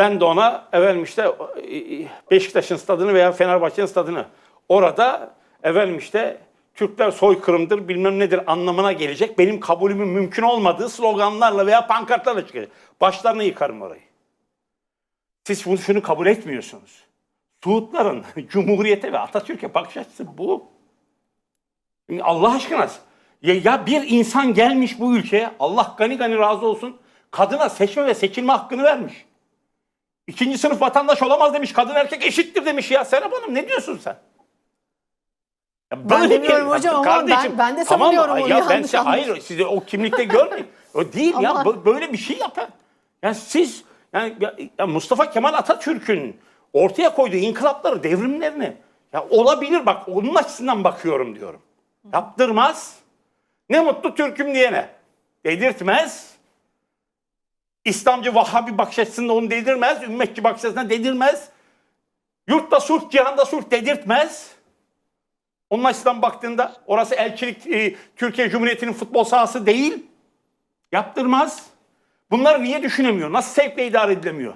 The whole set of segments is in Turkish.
Ben de ona efendim işte e, Beşiktaş'ın stadını veya Fenerbahçe'nin stadını orada efendim işte Türkler soykırımdır bilmem nedir anlamına gelecek. Benim kabulümün mümkün olmadığı sloganlarla veya pankartlarla çıkacak. Başlarını yıkarım orayı. Siz bunu şunu kabul etmiyorsunuz. Suudların Cumhuriyete ve Atatürk'e bakış açısı bu. Allah aşkına ya, ya bir insan gelmiş bu ülkeye Allah gani gani razı olsun kadına seçme ve seçilme hakkını vermiş. İkinci sınıf vatandaş olamaz demiş. Kadın erkek eşittir demiş ya. Serap Hanım ne diyorsun sen? Ya Ben demiyorum hocam ama ben- ben de Tamam savunuyorum onu, Ya ben size, hayır size o kimlikte görmeyin. O değil ya böyle bir şey yapın. Yani siz yani ya- ya Mustafa Kemal Atatürk'ün ortaya koyduğu inkılapları, devrimlerini ya olabilir bak onun açısından bakıyorum diyorum. Yaptırmaz. Ne mutlu Türk'üm diyene. Dedirtmez. İslamcı Vahhabi bakış açısında onu dedirmez. Ümmetçi bakış açısından dedirmez. Yurtta sulh, cihanda sulh dedirtmez. Onun açısından baktığında orası elçilik e, Türkiye Cumhuriyeti'nin futbol sahası değil. Yaptırmaz. Bunları niye düşünemiyor? Nasıl sevkle idare edilemiyor?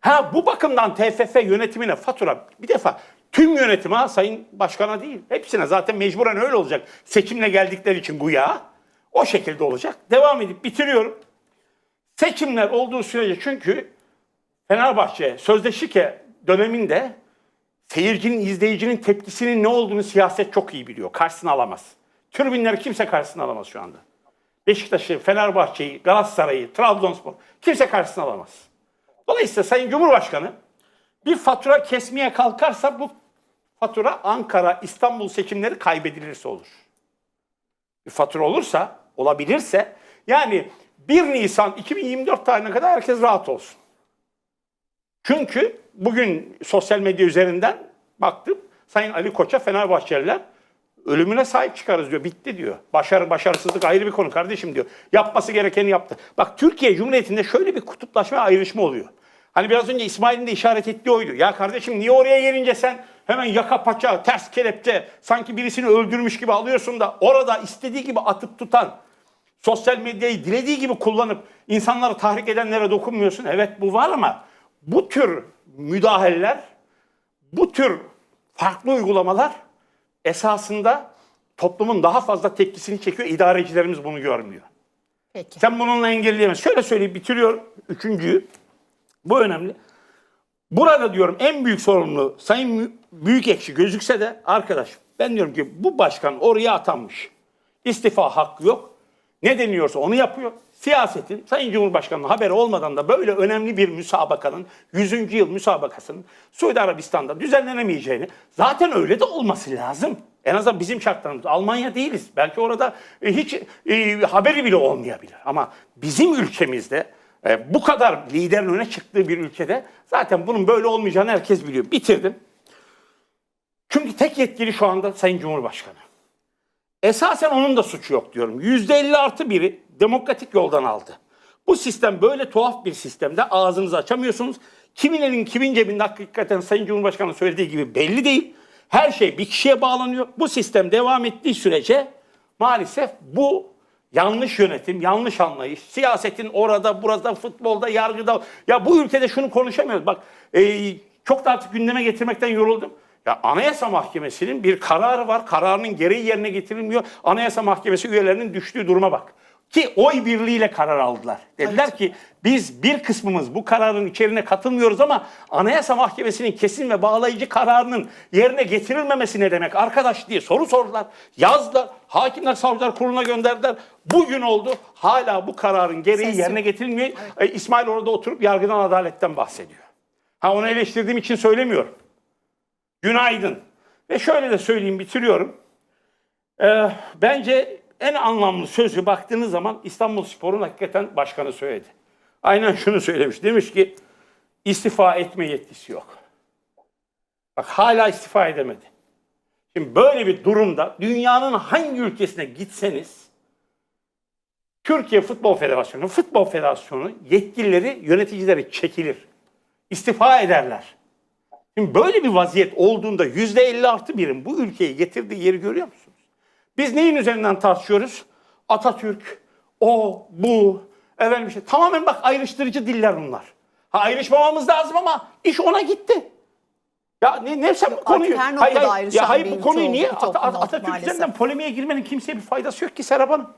Ha bu bakımdan TFF yönetimine fatura bir defa tüm yönetime Sayın Başkan'a değil. Hepsine zaten mecburen öyle olacak. Seçimle geldikleri için güya o şekilde olacak. Devam edip bitiriyorum. Seçimler olduğu sürece çünkü Fenerbahçe Sözleşike döneminde seyircinin, izleyicinin tepkisinin ne olduğunu siyaset çok iyi biliyor. Karşısına alamaz. Tribünleri kimse karşısına alamaz şu anda. Beşiktaş'ı, Fenerbahçe'yi, Galatasaray'ı, Trabzonspor kimse karşısına alamaz. Dolayısıyla Sayın Cumhurbaşkanı bir fatura kesmeye kalkarsa bu fatura Ankara, İstanbul seçimleri kaybedilirse olur. Bir fatura olursa, olabilirse yani 1 Nisan 2024 tarihine kadar herkes rahat olsun. Çünkü bugün sosyal medya üzerinden baktım. Sayın Ali Koç'a Fenerbahçeliler ölümüne sahip çıkarız diyor. Bitti diyor. Başarı başarısızlık ayrı bir konu kardeşim diyor. Yapması gerekeni yaptı. Bak Türkiye Cumhuriyeti'nde şöyle bir kutuplaşma ayrışma oluyor. Hani biraz önce İsmail'in de işaret ettiği oydu. Ya kardeşim niye oraya gelince sen hemen yaka paça, ters kelepçe sanki birisini öldürmüş gibi alıyorsun da orada istediği gibi atıp tutan sosyal medyayı dilediği gibi kullanıp insanları tahrik edenlere dokunmuyorsun. Evet bu var ama bu tür müdahaleler, bu tür farklı uygulamalar esasında toplumun daha fazla tepkisini çekiyor. İdarecilerimiz bunu görmüyor. Peki. Sen bununla engelleyemezsin. Şöyle söyleyeyim bitiriyorum. Üçüncüyü. Bu önemli. Burada diyorum en büyük sorumlu Sayın Büyükekşi gözükse de arkadaş ben diyorum ki bu başkan oraya atanmış. İstifa hakkı yok. Ne deniyorsa onu yapıyor. Siyasetin Sayın Cumhurbaşkanı'nın haberi olmadan da böyle önemli bir müsabakanın 100. yıl müsabakasının Suudi Arabistan'da düzenlenemeyeceğini zaten öyle de olması lazım. En azından bizim şartlarımızda Almanya değiliz. Belki orada e, hiç e, haberi bile olmayabilir. Ama bizim ülkemizde e, bu kadar liderin öne çıktığı bir ülkede zaten bunun böyle olmayacağını herkes biliyor. Bitirdim. Çünkü tek yetkili şu anda Sayın Cumhurbaşkanı. Esasen onun da suçu yok diyorum. %50 artı biri demokratik yoldan aldı. Bu sistem böyle tuhaf bir sistemde ağzınızı açamıyorsunuz. Kimin elin kimin cebinde hakikaten Sayın Cumhurbaşkanı söylediği gibi belli değil. Her şey bir kişiye bağlanıyor. Bu sistem devam ettiği sürece maalesef bu yanlış yönetim, yanlış anlayış, siyasetin orada, burada, futbolda, yargıda. Ya bu ülkede şunu konuşamıyoruz. Bak e, çok da artık gündeme getirmekten yoruldum. Ya Anayasa Mahkemesi'nin bir kararı var. Kararının gereği yerine getirilmiyor. Anayasa Mahkemesi üyelerinin düştüğü duruma bak. Ki oy birliğiyle karar aldılar. Dediler ki biz bir kısmımız bu kararın içeriğine katılmıyoruz ama Anayasa Mahkemesi'nin kesin ve bağlayıcı kararının yerine getirilmemesi ne demek arkadaş diye soru sordular. Yazdılar. Hakimler Savcılar Kurulu'na gönderdiler. Bugün oldu. Hala bu kararın gereği Ses yok. yerine getirilmiyor. E, İsmail orada oturup yargıdan adaletten bahsediyor. Ha onu eleştirdiğim için söylemiyorum. Günaydın. Ve şöyle de söyleyeyim bitiriyorum. Ee, bence en anlamlı sözü baktığınız zaman İstanbul Spor'un hakikaten başkanı söyledi. Aynen şunu söylemiş. Demiş ki istifa etme yetkisi yok. Bak hala istifa edemedi. Şimdi böyle bir durumda dünyanın hangi ülkesine gitseniz Türkiye Futbol Federasyonu, Futbol Federasyonu yetkilileri, yöneticileri çekilir. İstifa ederler. Şimdi böyle bir vaziyet olduğunda yüzde elli artı birin bu ülkeyi getirdiği yeri görüyor musunuz? Biz neyin üzerinden tartışıyoruz? Atatürk, o, bu, efendim işte tamamen bak ayrıştırıcı diller bunlar. Ha ayrışmamamız lazım ama iş ona gitti. Ya ne, ne sen bu konuyu... her hayır, ayrışan ya hayır bu konuyu niye At- At- Atatürk maalesef. üzerinden polemiğe girmenin kimseye bir faydası yok ki Serap Hanım.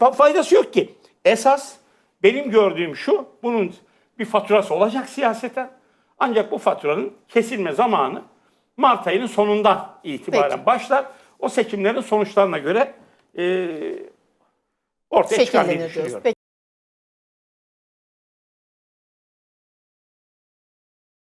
Fa- Faydası yok ki. Esas benim gördüğüm şu, bunun bir faturası olacak siyaseten. Ancak bu faturanın kesilme zamanı Mart ayının sonundan itibaren Peki. başlar. O seçimlerin sonuçlarına göre e, ortaya çıkar diye Şekillenir diyoruz. düşünüyorum. Peki.